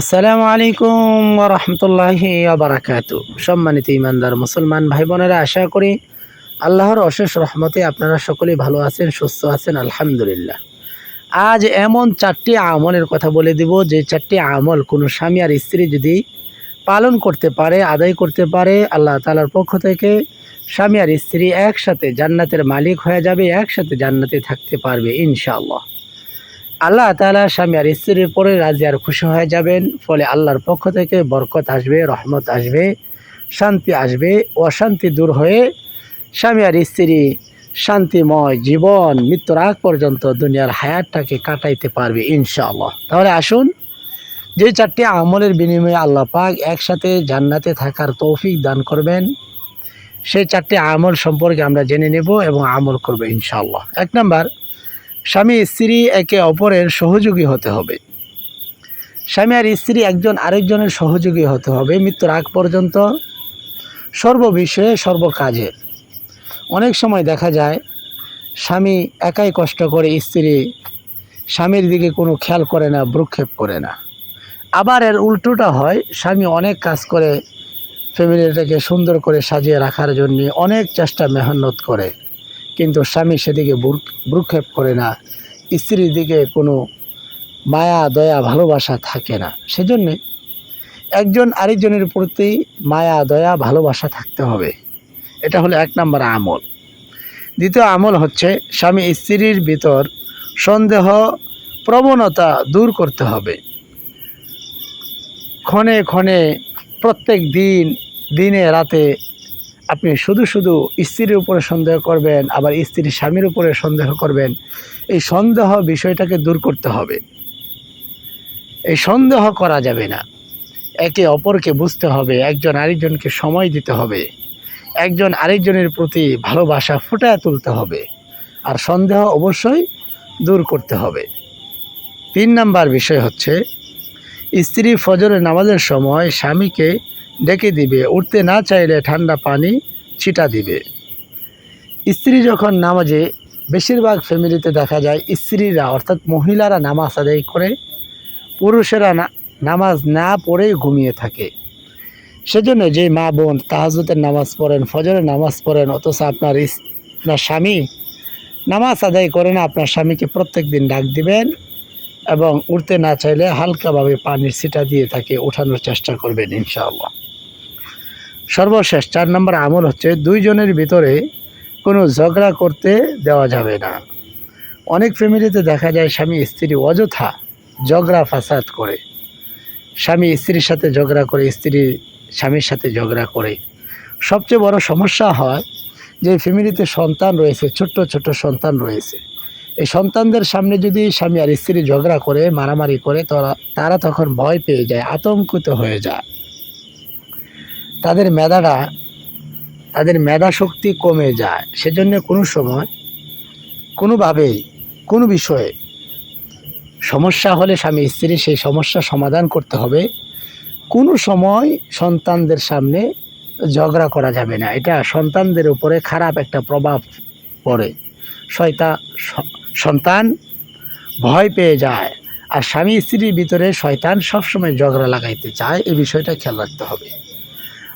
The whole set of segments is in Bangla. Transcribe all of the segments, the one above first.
আসসালামু আলাইকুম রহমতুল্লাহি আবরাকাতু সম্মানিত ইমানদার মুসলমান ভাই বোনেরা, আশা করি আল্লাহর অশেষ রহমতে আপনারা সকলেই ভালো আছেন, সুস্থ আছেন, আলহামদুলিল্লাহ। আজ এমন চারটি আমলের কথা বলে দিব, যে চারটি আমল কোনো স্বামী আর স্ত্রী যদি পালন করতে পারে, আদায় করতে পারে, আল্লাহ তালার পক্ষ থেকে স্বামী আর স্ত্রী একসাথে জান্নাতের মালিক হয়ে যাবে, একসাথে জান্নাতে থাকতে পারবে, ইনশাআল্লাহ। আল্লাহ তালা স্বামী আর স্ত্রীর পরে রাজি আর খুশি হয়ে যাবেন। ফলে আল্লাহর পক্ষ থেকে বরকত আসবে, রহমত আসবে, শান্তি আসবে, অশান্তি দূর হয়ে স্বামী আর স্ত্রী শান্তিময় জীবন, মৃত্যুর আগ পর্যন্ত দুনিয়ার হায়াতটাকে কাটাইতে পারবে ইনশাআল্লাহ। তাহলে আসুন, যে চারটি আমলের বিনিময়ে আল্লাহ পাক একসাথে জান্নাতে থাকার তৌফিক দান করবেন, সেই চারটি আমল সম্পর্কে আমরা জেনে নেব এবং আমল করব ইনশাআল্লাহ। এক নাম্বার স্বামী স্ত্রী একে অপরের সহযোগী হতে হবে। স্বামী আর স্ত্রী একজন আরেকজনের সহযোগী হতে হবে মৃত্যুর আগ পর্যন্ত। সর্ববিষয়ে সর্বকাজে। অনেক সময় দেখা যায়, স্বামী একাই কষ্ট করে স্ত্রী স্বামীর দিকে কোনো খেয়াল করে না, ভ্রুক্ষেপ করে না। আবার এর উল্টোটা হয়, স্বামী অনেক কাজ করে ফ্যামিলিটাকে সুন্দর করে সাজিয়ে রাখার জন্য অনেক চেষ্টা, মেহনত করে। কিন্তু স্বামী সেদিকে ভ্রু- ভ্রুক্ষেপ করে না। স্ত্রীর দিকে কোনো মায়া, দয়া, ভালোবাসা থাকে না। সেজন্যে একজন আরেকজনের প্রতি মায়া, দয়া, ভালোবাসা থাকতে হবে। এটা হলো এক নম্বর আমল। দ্বিতীয় আমল হচ্ছে স্বামী স্ত্রীর ভিতর সন্দেহ, প্রবণতা দূর করতে হবে। ক্ষণে ক্ষণে প্রত্যেক দিন, দিনে, রাতে আপনি শুধু শুধু স্ত্রীর উপরে সন্দেহ করবেন, আবার স্ত্রীর স্বামীর উপরে সন্দেহ করবেন। এই সন্দেহ বিষয়টাকে দূর করতে হবে। এই সন্দেহ করা যাবে না। একে অপরকে বুঝতে হবে, একজন আরেকজনকে সময় দিতে হবে। একজন আরেকজনের প্রতি ভালোবাসা ফুটায় তুলতে হবে। আর সন্দেহ অবশ্যই দূর করতে হবে। তিন নাম্বার বিষয় হচ্ছে, স্ত্রী ফজরের নামাজের সময় স্বামীকে ডেকে দিবে। উঠতে না চাইলে ঠান্ডা পানি ছিটা দিবে। স্ত্রী যখন নামাজে, বেশিরভাগ ফ্যামিলিতে দেখা যায় স্ত্রীরা, অর্থাৎ মহিলারা নামাজ আদায় করে, পুরুষেরা নামাজ না পড়েই ঘুমিয়ে থাকে। সেজন্য যে মা বোন তাহাজতের নামাজ পড়েন, ফজরের নামাজ পড়েন, অথচ আপনার আপনার স্বামী নামাজ আদায় করে না, আপনার স্বামীকে প্রত্যেক দিন ডাক দিবেন এবং উঠতে না চাইলে হালকাভাবে পানির ছিটা দিয়ে তাকে ওঠানোর চেষ্টা করবেন ইনশাআল্লাহ। সর্বশেষ চার নম্বর আমল হচ্ছে দুইজনের ভিতরে কোনো ঝগড়া করতে দেওয়া যাবে না। অনেক ফ্যামিলিতে দেখা যায় স্বামী স্ত্রী অযথা ঝগড়া ফাসাদ করে। স্বামী স্ত্রীর সাথে ঝগড়া করে, স্ত্রী স্বামীর সাথে ঝগড়া করে। সবচেয়ে বড় সমস্যা হয় যে ফ্যামিলিতে সন্তান রয়েছে, ছোট্ট ছোট্ট সন্তান রয়েছে। এই সন্তানদের সামনে যদি স্বামী আর স্ত্রী ঝগড়া করে, মারামারি করে, তারা তারা তখন ভয় পেয়ে যায়, আতঙ্কিত হয়ে যায়। তাদের মেধাটা, তাদের মেধা শক্তি কমে যায়। সেজন্য কোনো সময়, কোনোভাবেই, কোনো বিষয়ে সমস্যা হলে স্বামী স্ত্রী সেই সমস্যা সমাধান করতে হবে। কোনো সময় সন্তানদের সামনে ঝগড়া করা যাবে না। এটা সন্তানদের উপরে খারাপ একটা প্রভাব পড়ে। শয়তা, সন্তান ভয় পেয়ে যায়। আর স্বামী স্ত্রীর ভিতরে শয়তান সবসময় ঝগড়া লাগাইতে চায়। এই বিষয়টা খেয়াল রাখতে হবে।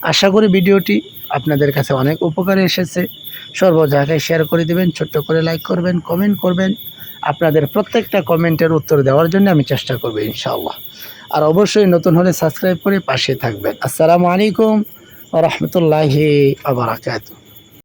আশা করি ভিডিওটি আপনাদের কাছে অনেক উপকারে এসেছে। সর্ব জায়গায় শেয়ার করে দেবেন, ছোট্ট করে লাইক করবেন কমেন্ট করবেন। আপনাদের প্রত্যেকটা কমেন্টের উত্তর দেওয়ার জন্য আমি চেষ্টা করব ইনশাআল্লাহ। আর অবশ্যই নতুন হলে সাবস্ক্রাইব করে পাশে থাকবেন। আসসালামু আলাইকুম রহমতুল্লাহি আবরাকাতু